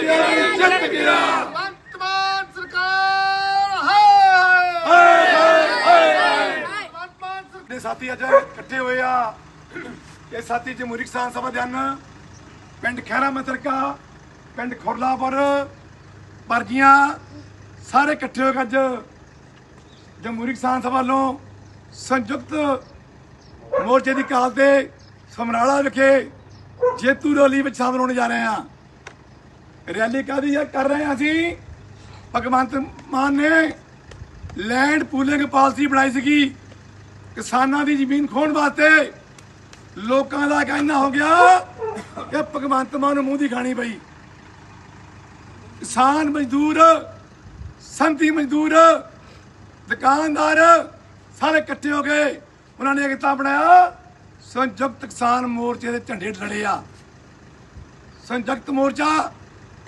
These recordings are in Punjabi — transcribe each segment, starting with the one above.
ਗਿਆ ਸਾਥੀ ਅੱਜ ਇਕੱਠੇ ਹੋਏ ਆ। ਇਹ ਸਾਥੀ ਜਮਹੂਰੀ ਕਿਸਾਨ ਸਭਾ ਦੇ ਹਨ। ਪਿੰਡ ਖੈਰਾ ਮਤਰਕਾ, ਪਿੰਡ ਖੁਰਲਾਪੁਰ ਪਰਜੀਆਂ ਸਾਰੇ ਇਕੱਠੇ ਹੋ ਕੇ ਅੱਜ ਜਮਹੂਰੀ ਕਿਸਾਨ ਸਭਾ ਵੱਲੋਂ ਸੰਯੁਕਤ ਮੋਰਚੇ ਦੀ ਕਾਲ ਤੇ ਸਮਰਾਲਾ ਵਿਖੇ ਜੇਤੂ ਰੈਲੀ ਵਿੱਚ ਸ਼ਾਮਲ ਹੋਣ ਜਾ ਰਹੇ ਹਾਂ। ਰੈਲੀ ਕਾਦੀ ਹੈ ਕਰ ਰਹੇ ਹਾਂ ਅਸੀਂ? ਭਗਵੰਤ ਮਾਨ ਨੇ ਲੈਂਡ ਪੂਲਿੰਗ ਪਾਲਿਸੀ ਬਣਾਈ ਸੀਗੀ। ਕਿਸਾਨਾਂ ਦੀ ਜ਼ਮੀਨ ਖੋਣ ਵਾਸਤੇ ਲੋਕਾਂ ਦਾ ਕਹਿਣਾ ਹੋ ਗਿਆ ਕਿ ਭਗਵੰਤ ਮਾਨ ਨੂੰ ਮੂੰਹ ਦੀ ਖਾਣੀ ਪਈ। ਕਿਸਾਨ ਮਜ਼ਦੂਰ ਸੰਤੀ ਮਜ਼ਦੂਰ, ਦੁਕਾਨਦਾਰ ਸਾਰੇ ਇਕੱਠੇ ਹੋ ਗਏ ਉਹਨਾਂ ਨੇ ਕਿਤਾ ਬਣਾਇਆ, ਸੰਯੁਕਤ ਕਿਸਾਨ ਮੋਰਚੇ ਦੇ ਝੰਡੇ ਲੜੇ ਆ। ਸੰਯੁਕਤ ਮੋਰਚਾ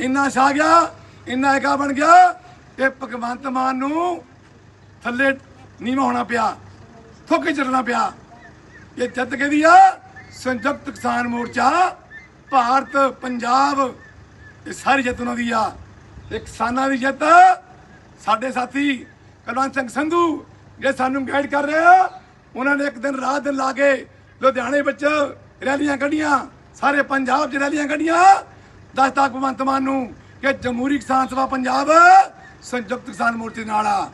ਇੰਨਾ ਛਾ ਗਿਆ, ਇੰਨਾ ਏਕਾ ਬਣ ਗਿਆ ਕਿ ਭਗਵੰਤ ਮਾਨ ਨੂੰ ਥੱਲੇ ਨੀਵਾਂ ਹੋਣਾ ਪਿਆ, ਥੁੱਕ ਚੱਲਣਾ ਪਿਆ। ਇਹ ਜਿੱਤ ਕਿਹਦੀ ਆ ਸੰਯੁਕਤ ਕਿਸਾਨ ਮੋਰਚਾ, ਭਾਰਤ, ਪੰਜਾਬ, ਇਹ ਸਾਰੀ ਜਿੱਤ ਉਹਨਾਂ ਦੀ ਆ। ਇਹ ਕਿਸਾਨਾਂ ਦੀ ਜਿੱਤ ਸਾਡੇ ਸਾਥੀ ਕਲਵੰਤ ਸਿੰਘ ਸੰਧੂ ਜੇ ਸਾਨੂੰ ਗਾਈਡ ਕਰ ਰਹੇ ਆ, ਉਹਨਾਂ ਨੇ ਇੱਕ ਦਿਨ ਰਾਤ ਦਿਨ ਲਾ ਕੇ ਲੁਧਿਆਣੇ ਵਿੱਚ ਰੈਲੀਆਂ ਕੱਢੀਆਂ, ਸਾਰੇ ਪੰਜਾਬ 'ਚ ਰੈਲੀਆਂ ਕੱਢੀਆਂ। ਦੱਸਤਾ ਭਗਵੰਤ ਮਾਨ ਨੂੰ ਕਿ ਜਮਹੂਰੀ ਕਿਸਾਨ ਸਭਾ ਪੰਜਾਬ ਸੰਯੁਕਤ ਕਿਸਾਨ ਮੋਰਚੇ ਨਾਲ ਆ।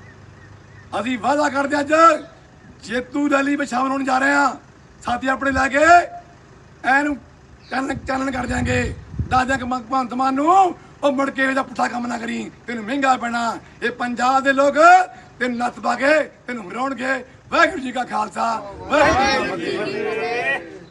ਅਸੀਂ ਵਾਅਦਾ ਕਰਦੇ ਅੱਜ, ਜੇਤੂ ਰੈਲੀ ਵਿੱਚ ਹੋਣ ਜਾ ਰਹੇ ਹਾਂ। ਸਾਥੀ ਆਪਣੇ ਲੈ ਕੇ ਐਨੂੰ ਚਾਨਣ ਚਾਨਣ ਕਰ ਦਿਆਂਗੇ। ਦਾਦਿਆਂ ਕਿ ਭਗਵੰਤ ਮਾਨ ਨੂੰ ਉਹ ਮੁੜ ਕੇ ਇਹਦਾ ਪੁੱਠਾ ਕੰਮ ਨਾ ਕਰੀ। ਤੈਨੂੰ ਮਹਿੰਗਾ ਪੈਣਾ। ਇਹ ਪੰਜਾਬ ਦੇ ਲੋਕ ਤੈਨੂੰ ਨੱਥ ਪਾ ਕੇ, ਤੈਨੂੰ ਮਰਾਉਣਗੇ। ਵਾਹਿਗੁਰੂ ਜੀ ਕਾ ਖਾਲਸਾ। ਵਾਹਿਗੁਰੂ ਜੀ ਕੀ ਫਤਿਹ।